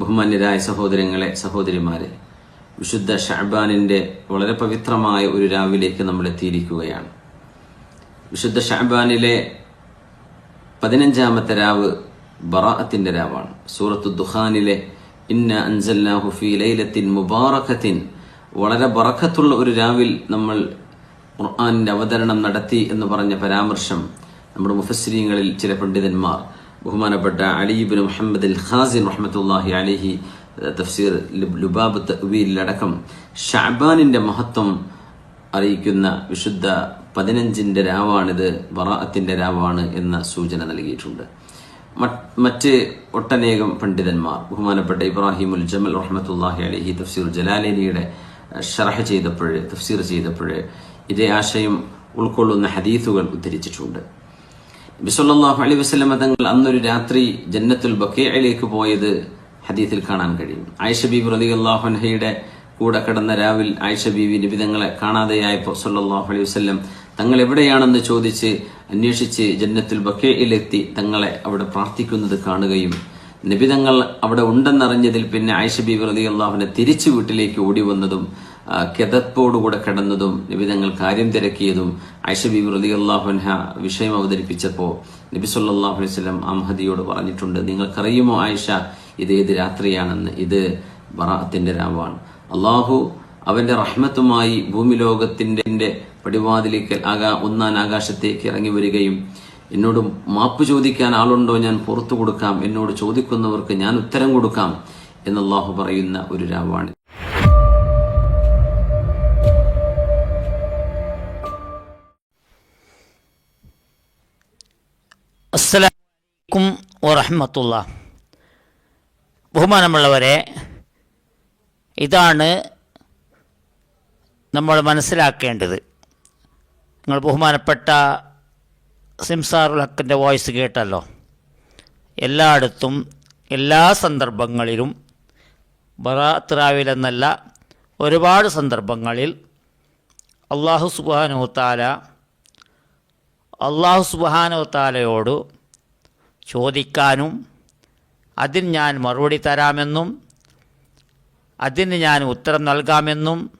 ബഹുമാന്യരായ സഹോദരങ്ങളെ സഹോദരിമാരെ വിശുദ്ധ ഷഹബാനിന്റെ വളരെ പവിത്രമായ ഒരു രാവിലേക്ക് നമ്മൾ എത്തിയിരിക്കുകയാണ്. വിശുദ്ധ ഷഹബാനിലെ പതിനഞ്ചാമത്തെ രാവ് ബറാഅത്തിന്റെ രാവാണ്. സൂറത്തു ദുഹാനിലെ ഇന്ന അൻസൽനാഹു ഫീ ലൈലത്തിൻ മുബാറഖത്തിൻ. വളരെ ബറക്കത്തുള്ള ഒരു രാവിൽ നമ്മൾ ഖുർആാനിന്റെ അവതരണം നടത്തി എന്ന് പറഞ്ഞ പരാമർശം നമ്മുടെ മുഫസ്സിരീങ്ങളിൽ ചില പണ്ഡിതന്മാർ ബഹുമാനപ്പെട്ട അലിബിൻ മുഹമ്മദ് ഖാസിൻ റഹ്മത്തുല്ലാഹി അലിഹി തഫ്സീർ ലുബാബ് തവീലടക്കം ഷാബാനിന്റെ മഹത്വം അറിയിക്കുന്ന വിശുദ്ധ പതിനഞ്ചിന്റെ രാവാണിത് ബറാഅത്തിന്റെ രാവാണ് എന്ന സൂചന നൽകിയിട്ടുണ്ട്. മറ്റ് ഒട്ടനേകം പണ്ഡിതന്മാർ ബഹുമാനപ്പെട്ട ഇബ്രാഹിമുൽ ജമൽ റഹ്മത്തുല്ലാഹി അലിഹി തഫ്സീർ ജലാലിനിയുടെ ഷറഹ് ചെയ്തപ്പോൾ തഫ്സീർ ചെയ്തപ്പോൾ ഇതേ ആശയം ഉൾക്കൊള്ളുന്ന ഹദീസുകൾ ഉദ്ധരിച്ചിട്ടുണ്ട്. ബിസൊല്ലാഹു അലി വസ്ലമ തങ്ങൾ അന്നൊരു രാത്രി ജന്നത്തുൽ ബക്കയിലേക്ക് പോയത് ഹദീത്തിൽ കാണാൻ കഴിയും. ആയിഷ ബീബി റലി അള്ളാഹുൻഹയുടെ കൂടെ കിടന്ന രാവിൽ ആയിഷ ബീവി നിബിതങ്ങളെ കാണാതെയായപ്പോൾ സല്ലാഹു അലൈഹി വസ്ലം തങ്ങൾ എവിടെയാണെന്ന് ചോദിച്ച് അന്വേഷിച്ച് ജന്നത്തുൽ ബക്കയിലെത്തി തങ്ങളെ അവിടെ പ്രാർത്ഥിക്കുന്നത് കാണുകയും നിബിതങ്ങൾ അവിടെ ഉണ്ടെന്നറിഞ്ഞതിൽ പിന്നെ ആയിഷ ബീബി റലി അള്ളാഹുനെ തിരിച്ചു വീട്ടിലേക്ക് ഓടി വന്നതും കെതപ്പോടുകൂടെ കിടന്നതും നിബിതങ്ങൾ കാര്യം തിരക്കിയതും ആയിഷ റതി അള്ളാഹുൻഹ വിഷയം അവതരിപ്പിച്ചപ്പോൾ നബി സല്ലാഹു അലൈഹി സ്വലം അഹമ്മദിയോട് പറഞ്ഞിട്ടുണ്ട് നിങ്ങൾക്കറിയുമോ ആയിഷ ഇത് ഏത് രാത്രിയാണെന്ന്? ഇത് ബറാത്തിന്റെ രാവാണ്. അള്ളാഹു അവന്റെ റഹ്മത്തുമായി ഭൂമിലോകത്തിന്റെ പടിവാതിലേക്ക് ആകാ ഒന്നാൻ ആകാശത്തേക്ക് ഇറങ്ങി വരികയും എന്നോട് മാപ്പ് ചോദിക്കാൻ ആളുണ്ടോ? ഞാൻ പുറത്തു കൊടുക്കാം. എന്നോട് ചോദിക്കുന്നവർക്ക് ഞാൻ ഉത്തരം കൊടുക്കാം. എന്ന് അള്ളാഹു പറയുന്ന ഒരു രാവാണ്. അസ്സലാമലൈക്കും വറഹമത്തുള്ള. ബഹുമാനമുള്ളവരെ ഇതാണ് നമ്മൾ മനസ്സിലാക്കേണ്ടത്. നിങ്ങൾ ബഹുമാനപ്പെട്ട സിംസാറുൽ ഹക്കിന്റെ വോയിസ് കേട്ടല്ലോ. എല്ലായിടത്തും എല്ലാ സന്ദർഭങ്ങളിലും ബറാത്ത് എന്നല്ല ഒരുപാട് സന്ദർഭങ്ങളിൽ അള്ളാഹു സുബാനോത്താല അള്ളാഹു സുബാനുത്താലയോട് ചോദിക്കാനും അതിന് ഞാൻ മറുപടി തരാമെന്നും അതിന് ഞാൻ ഉത്തരം നൽകാമെന്നും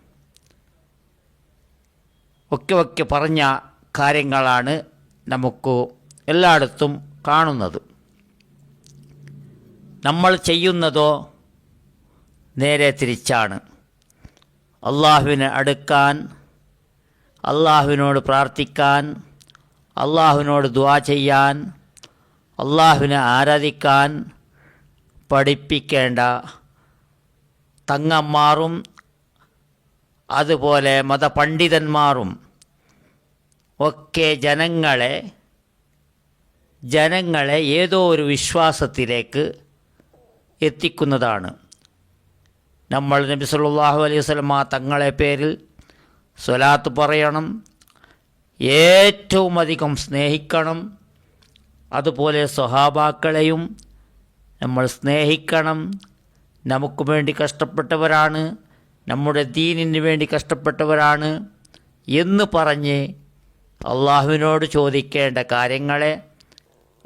ഒക്കെ ഒക്കെ പറഞ്ഞ കാര്യങ്ങളാണ് നമുക്ക് എല്ലായിടത്തും കാണുന്നത്. നമ്മൾ ചെയ്യുന്നതോ നേരെ തിരിച്ചാണ്. അള്ളാഹുവിനെ അടുക്കാൻ അള്ളാഹുവിനോട് പ്രാർത്ഥിക്കാൻ അള്ളാഹുവിനോട് ദുവാ ചെയ്യാൻ അള്ളാഹുവിനെ ആരാധിക്കാൻ പഠിപ്പിക്കേണ്ട തങ്ങന്മാരും അതുപോലെ മതപണ്ഡിതന്മാരും ഒക്കെ ജനങ്ങളെ ജനങ്ങളെ ഏതോ ഒരു വിശ്വാസത്തിലേക്ക് എത്തിക്കുന്നതാണ്. നമ്മൾ നബി സല്ലാഹു അലൈഹി വസല്ലമ തങ്ങളെ പേരിൽ സ്വലാത്ത് പറയണം ഏറ്റവും അധികം സ്നേഹിക്കണം അതുപോലെ സ്വഹാബാക്കളെയും നമ്മൾ സ്നേഹിക്കണം. നമുക്ക് വേണ്ടി കഷ്ടപ്പെട്ടവരാണ്. നമ്മുടെ ദീനിന് വേണ്ടി കഷ്ടപ്പെട്ടവരാണ് എന്ന് പറഞ്ഞ് അള്ളാഹുവിനോട് ചോദിക്കേണ്ട കാര്യങ്ങളെ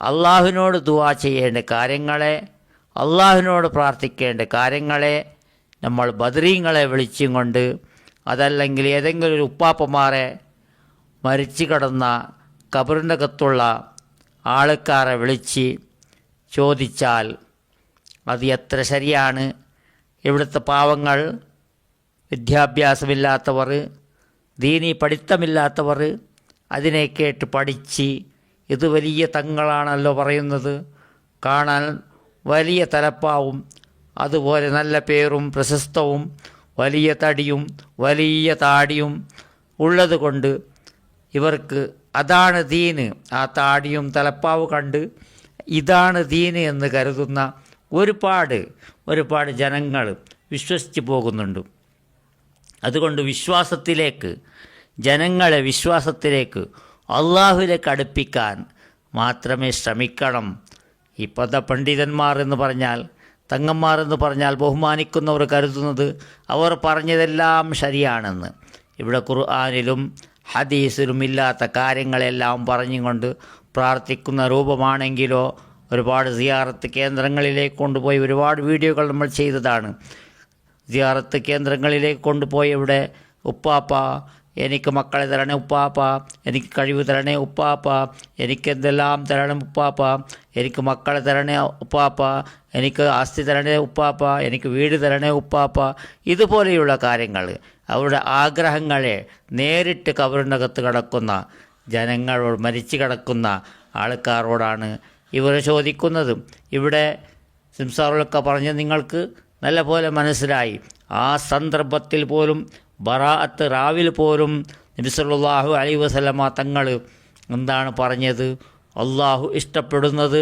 അള്ളാഹുവിനോട് ദുവാ ചെയ്യേണ്ട കാര്യങ്ങളെ അള്ളാഹുവിനോട് പ്രാർത്ഥിക്കേണ്ട കാര്യങ്ങളെ നമ്മൾ ബദരീങ്ങളെ വിളിച്ചും കൊണ്ട് അതല്ലെങ്കിൽ ഏതെങ്കിലും ഒരു ഉപ്പാപ്പമാരെ മരിച്ചു കിടന്ന കബറിനകത്തുള്ള ആൾക്കാരെ വിളിച്ച് ചോദിച്ചാൽ അത് എത്ര ശരിയാണ്. ഇവിടുത്തെ പാവങ്ങൾ വിദ്യാഭ്യാസമില്ലാത്തവർ ദീനി പഠിത്തമില്ലാത്തവർ അതിനെ കേട്ട് പഠിച്ച് ഇത് വലിയ തങ്ങളാണല്ലോ പറയുന്നത്. കാണാൻ വലിയ തലപ്പാവും അതുപോലെ നല്ല പേരും പ്രശസ്തവും വലിയ തടിയും വലിയ താടിയും ഉള്ളതുകൊണ്ട് ഇവർക്ക് അതാണ് ദീന്. ആ താടിയും തലപ്പാവ് കണ്ട് ഇതാണ് ദീന് എന്ന് കരുതുന്ന ഒരുപാട് ഒരുപാട് ജനങ്ങൾ വിശ്വസിച്ച് പോകുന്നുണ്ട്. അതുകൊണ്ട് വിശ്വാസത്തിലേക്ക് ജനങ്ങളെ വിശ്വാസത്തിലേക്ക് അള്ളാഹുവിലേക്ക് അടുപ്പിക്കാൻ മാത്രമേ ശ്രമിക്കണം. ഈ പദപണ്ഡിതന്മാർ എന്ന് പറഞ്ഞാൽ തങ്ങന്മാർ എന്ന് പറഞ്ഞാൽ ബഹുമാനിക്കുന്നവർ കരുതുന്നത് അവർ പറഞ്ഞതെല്ലാം ശരിയാണെന്ന്. ഇവിടെ ഖുർആാനിലും ഹദീസിലും ഇല്ലാത്ത കാര്യങ്ങളെല്ലാം പറഞ്ഞുകൊണ്ട് പ്രാർത്ഥിക്കുന്ന രൂപമാണെങ്കിലോ ഒരുപാട് സിയാറത്ത് കേന്ദ്രങ്ങളിലേക്ക് കൊണ്ടുപോയി ഒരുപാട് വീഡിയോകൾ നമ്മൾ ചെയ്തതാണ്. സിയാറത്ത് കേന്ദ്രങ്ങളിലേക്ക് കൊണ്ടുപോയി ഇവിടെ ഉപ്പാപ്പ എനിക്ക് മക്കളെ തരണേ ഉപ്പാപ്പ എനിക്ക് കഴിവ് തരണേ ഉപ്പാപ്പ എനിക്കെന്തെല്ലാം തരണം ഉപ്പാപ്പ എനിക്ക് മക്കളെ തരണേ ഉപ്പാപ്പ എനിക്ക് ആസ്തി തരണേ ഉപ്പാപ്പ എനിക്ക് വീട് തരണേ ഉപ്പാപ്പ ഇതുപോലെയുള്ള കാര്യങ്ങൾ. അവരുടെ ആഗ്രഹങ്ങളെ നേരിട്ട് കവറിനകത്ത് കിടക്കുന്ന ജനങ്ങളോട് മരിച്ചു കിടക്കുന്ന ആൾക്കാരോടാണ് ഇവർ ചോദിക്കുന്നത്. ഇവിടെ സിംസാറുകളൊക്കെ പറഞ്ഞ് നിങ്ങൾക്ക് നല്ലപോലെ മനസ്സിലായി. ആ സന്ദർഭത്തിൽ പോലും ബറാഅത്ത് റാവിൽ പോലും നബിസല്ലാഹു അലൈ വസല്ലമ തങ്ങൾ എന്താണ് പറഞ്ഞത്? അള്ളാഹു ഇഷ്ടപ്പെടുന്നത്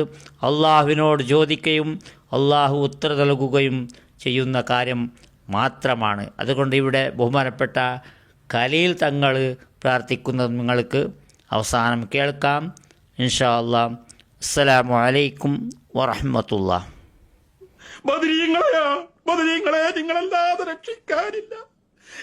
അള്ളാഹുവിനോട് ചോദിക്കുകയും അള്ളാഹു ഉത്തര നൽകുകയും ചെയ്യുന്ന കാര്യം മാത്രമാണ്. അതുകൊണ്ട് ഇവിടെ ബഹുമാനപ്പെട്ട കലയിൽ തങ്ങൾ പ്രാർത്ഥിക്കുന്നത് നിങ്ങൾക്ക് അവസാനം കേൾക്കാം. ഇൻഷാ അല്ലാ അസ്സലാമു അലൈക്കും വറഹ്മത്തുള്ള ബദരീങ്ങളെയാ ബദരീങ്ങളെ നിങ്ങളല്ലാതെ രക്ഷിക്കാനില്ല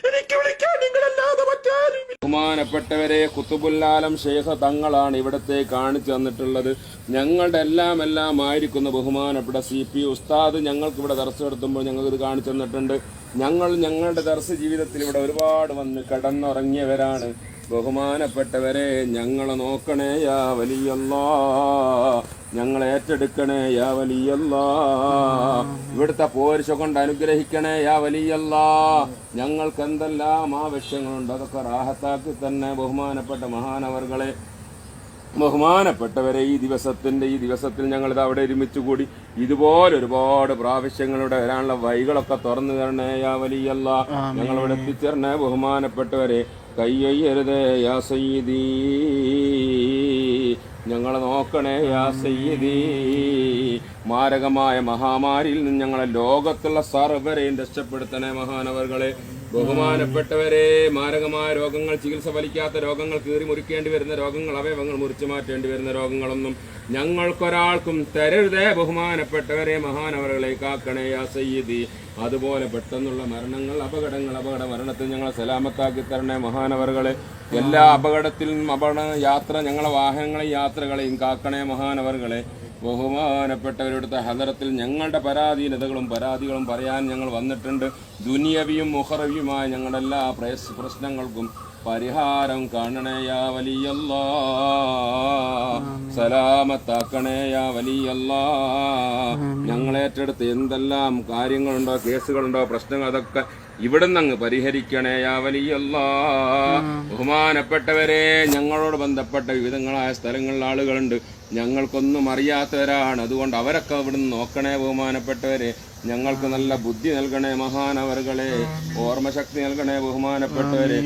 എനിക്ക് വിളിക്കാൻ നിങ്ങളല്ലാതെ മറ്റാരും ബഹുമാനപ്പെട്ടവരെ കുത്തുബുല്ലാലം ശേഖ തങ്ങളാണ് ഇവിടത്തെ കാണിച്ചു തന്നിട്ടുള്ളത്. ഞങ്ങളുടെ എല്ലാം എല്ലാം ആയിരിക്കുന്ന ബഹുമാനപ്പെട്ട സി പി ഉസ്താദ് ഞങ്ങൾക്ക് ഇവിടെ ദർസ് നടത്തുമ്പോൾ ഞങ്ങൾക്ക് ഇത് കാണിച്ചു തന്നിട്ടുണ്ട്. ഞങ്ങൾ ഞങ്ങളുടെ ദർശ ജീവിതത്തിൽ ഇവിടെ ഒരുപാട് വന്ന് കിടന്നുറങ്ങിയവരാണ്. ബഹുമാനപ്പെട്ടവരെ ഞങ്ങളെ നോക്കണേയാ വലിയല്ലാ. ഞങ്ങളെ ഏറ്റെടുക്കണേ യാ വലിയല്ലാ. ഇവിടുത്തെ പോരിശ കൊണ്ട് അനുഗ്രഹിക്കണേ യാ വലിയല്ലാ. ഞങ്ങൾക്ക് എന്തെല്ലാം ആവശ്യങ്ങളുണ്ട് അതൊക്കെ റാഹത്താക്കി തന്നെ ബഹുമാനപ്പെട്ട മഹാനവർകളെ ബഹുമാനപ്പെട്ടവരെ ഈ ദിവസത്തിന്റെ ഈ ദിവസത്തിൽ ഞങ്ങൾ ഇത് അവിടെ ഒരുമിച്ച് കൂടി ഇതുപോലെ ഒരുപാട് പ്രാവശ്യങ്ങളുടെ വരാനുള്ള വൈകളൊക്കെ തുറന്നു തരണേ യാ വലിയല്ല. ഞങ്ങളിവിടെ എത്തിച്ചേരണേ ബഹുമാനപ്പെട്ടവരെ. കയ്യയ്യരുതേ യാ സയ്യിദീ. ഞങ്ങളെ നോക്കണേ യാ സയ്യിദി. മാരകമായ മഹാമാരിയിൽ നിന്ന് ഞങ്ങളെ ലോകത്തുള്ള സർവരെയും രക്ഷപ്പെടുത്തണേ മഹാനവർകളെ ബഹുമാനപ്പെട്ടവരെ മാരകമായ രോഗങ്ങൾ ചികിത്സ ഫലിക്കാത്ത രോഗങ്ങൾ കീറി മുറിക്കേണ്ടി വരുന്ന രോഗങ്ങൾ അവയവങ്ങൾ മുറിച്ചു മാറ്റേണ്ടി വരുന്ന രോഗങ്ങളൊന്നും ഞങ്ങൾക്കൊരാൾക്കും തരരുതേ. ബഹുമാനപ്പെട്ടവരെ മഹാനവറുകളെ കാക്കണേ യാ സയ്യിദി. അതുപോലെ പെട്ടെന്നുള്ള മരണങ്ങൾ അപകടങ്ങൾ അപകട മരണത്തിൽ ഞങ്ങളെ സലാമത്താക്കി തരണേ മഹാനവറുകളെ. എല്ലാ അപകടത്തിലും അപകട യാത്ര ഞങ്ങളെ വാഹനങ്ങളെയും യാത്രകളെയും കാക്കണേ മഹാനവറുകളെ. ബഹുമാനപ്പെട്ടവരുടെ ഹദറത്തിൽ ഞങ്ങളുടെ പരാധീനതകളും പരാതികളും പറയാൻ ഞങ്ങൾ വന്നിട്ടുണ്ട്. ദുനിയവിയും മുഹറവിയുമായ ഞങ്ങളുടെ എല്ലാ പ്രയസ് പ്രശ്നങ്ങൾക്കും പരിഹാരം കാണണേയാ വലിയല്ലാ. സലാമത്താക്കണേയാ വലിയല്ലാ. ഞങ്ങളേറ്റെടുത്ത് എന്തെല്ലാം കാര്യങ്ങളുണ്ടോ കേസുകളുണ്ടോ പ്രശ്നങ്ങൾ അതൊക്കെ ഇവിടുന്ന് അങ്ങ് പരിഹരിക്കണേ യാ വലിയല്ലാ. ബഹുമാനപ്പെട്ടവരെ ഞങ്ങളോട് ബന്ധപ്പെട്ട വിവിധങ്ങളായ സ്ഥലങ്ങളിൽ ആളുകളുണ്ട്. ഞങ്ങൾക്കൊന്നും അറിയാത്തവരാണ്. അതുകൊണ്ട് അവരൊക്കെ ഇവിടുന്ന് നോക്കണേ ബഹുമാനപ്പെട്ടവരെ. ഞങ്ങൾക്ക് നല്ല ബുദ്ധി നൽകണേ മഹാനവറുകളെ. ഓർമ്മശക്തി നൽകണേ ബഹുമാനപ്പെട്ടവരെ.